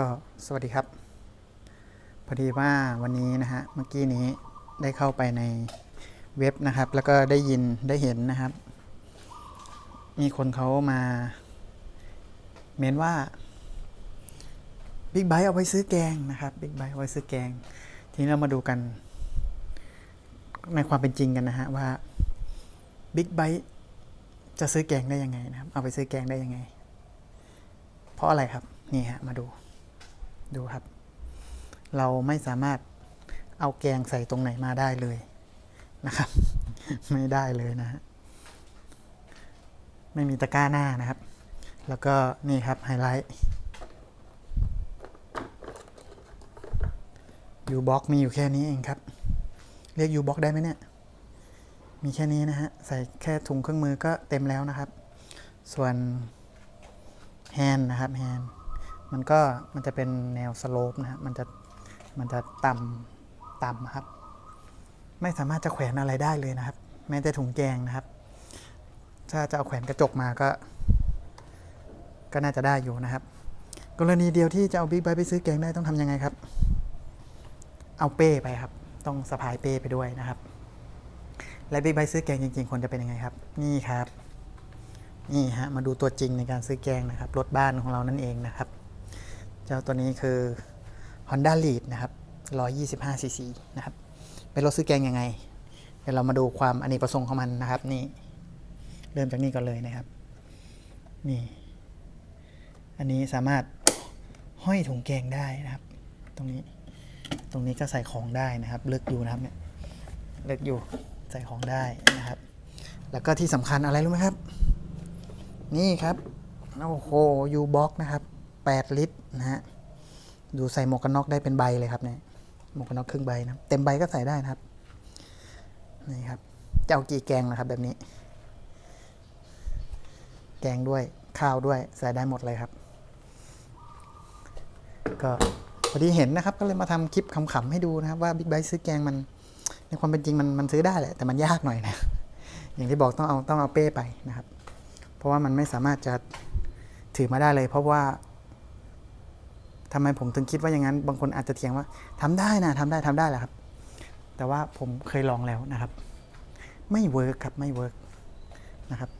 ก็สวัสดีครับ พอดีว่าวันนี้นะฮะเมื่อกี้นี้ได้เข้าไปในเว็บนะครับ แล้วก็ได้ยินได้เห็นนะครับ มีคนเขามาเม้นว่าบิ๊กไบ e เอาไปซื้อแกงนะครับบิ๊กไบ e เอาไปซื้อแกง ทีนี้เรามาดูกัน ในความเป็นจริงกันนะฮะว่าบิ๊กไบ e จะซื้อแกงได้ยังไงนะครับ เอาไปซื้อแกงได้ยังไง เพราะอะไรครับ นี่ฮะ มาดู ดูครับ เราไม่สามารถเอาแกงใส่ตรงไหนมาได้เลยนะครับ ไม่ได้เลยนะฮะไม่มีตะกร้าหน้านะครับ แล้วก็นี่ครับไฮไลท์ยูบ็อกมีอยู่แค่นี้เองครับ เรียกยูบ็อกได้ไหมเนี่ย มีแค่นี้นะฮะ ใส่แค่ถุงเครื่องมือก็เต็มแล้วนะครับ ส่วนแฮนนะครับแฮน มันก็มันจะเป็นแนวสโลปนะครับมันจะมันจะต่ำต่ำครับ ไม่สามารถจะแขวนอะไรได้เลยนะครับ แม้แต่ถุงแกงนะครับ ถ้าจะเอาแขวนกระจกมาก็ ก็น่าจะได้อยู่นะครับ กรณีเดียวที่จะเอาบิ๊กไบค์ไปซื้อแกงได้ต้องทำยังไงครับ เอาเป้ไปครับ ต้องสะพายเป้ไปด้วยนะครับ และบิ๊กไบค์ซื้อแกงจริงๆควรจะเป็นยังไงครับ นี่ครับนี่ฮะมาดูตัวจริงในการซื้อแกงนะครับรถบ้านของเรานั่นเองนะครับ เจ้าตัวนี้คือ Honda Lead นะครับ 125 cc นะครับ เป็นรถซื้อแกงยังไง เดี๋ยวเรามาดูความอเนกประสงค์ของมันนะครับ นี่ เริ่มจากนี่ก่อนเลยนะครับ นี่ อันนี้สามารถห้อยถุงแกงได้นะครับ ตรงนี้ ตรงนี้ก็ใส่ของได้นะครับ เลึกอยู่นะครับเนี่ย เลึกอยู่ ใส่ของได้นะครับ แล้วก็ที่สำคัญอะไรรู้ไหมครับ นี่ครับ โอ้โหยูบ็อกนะครับ 8 ลิตรนะฮะดูใส่หมวกกันน็อกได้เป็นใบเลยครับเนี่ยหมวกกันน็อกครึ่งใบนะเต็มใบก็ใส่ได้นะครับนี่ครับจะเอากี่แกงนะครับแบบนี้ แกงด้วยข้าวด้วยใส่ได้หมดเลยครับ ก็พอดีเห็นนะครับ ก็เลยมาทำคลิปขำๆให้ดูนะครับว่าบิ๊กไบค์ซื้อแกงมันในความเป็นจริงมันมันซื้อได้แหละแต่มันยากหน่อยนะ อย่างที่บอกต้องเอาต้องเอาเป้ไปนะครับ เพราะว่ามันไม่สามารถจะถือมาได้เลย เพราะว่า ทำไมผมถึงคิดว่าอย่างนั้น บางคนอาจจะเถียงว่าทำได้นะทำได้ทำได้แหละครับ แต่ว่าผมเคยลองแล้วนะครับ ไม่เวิร์กครับไม่เวิร์กนะครับ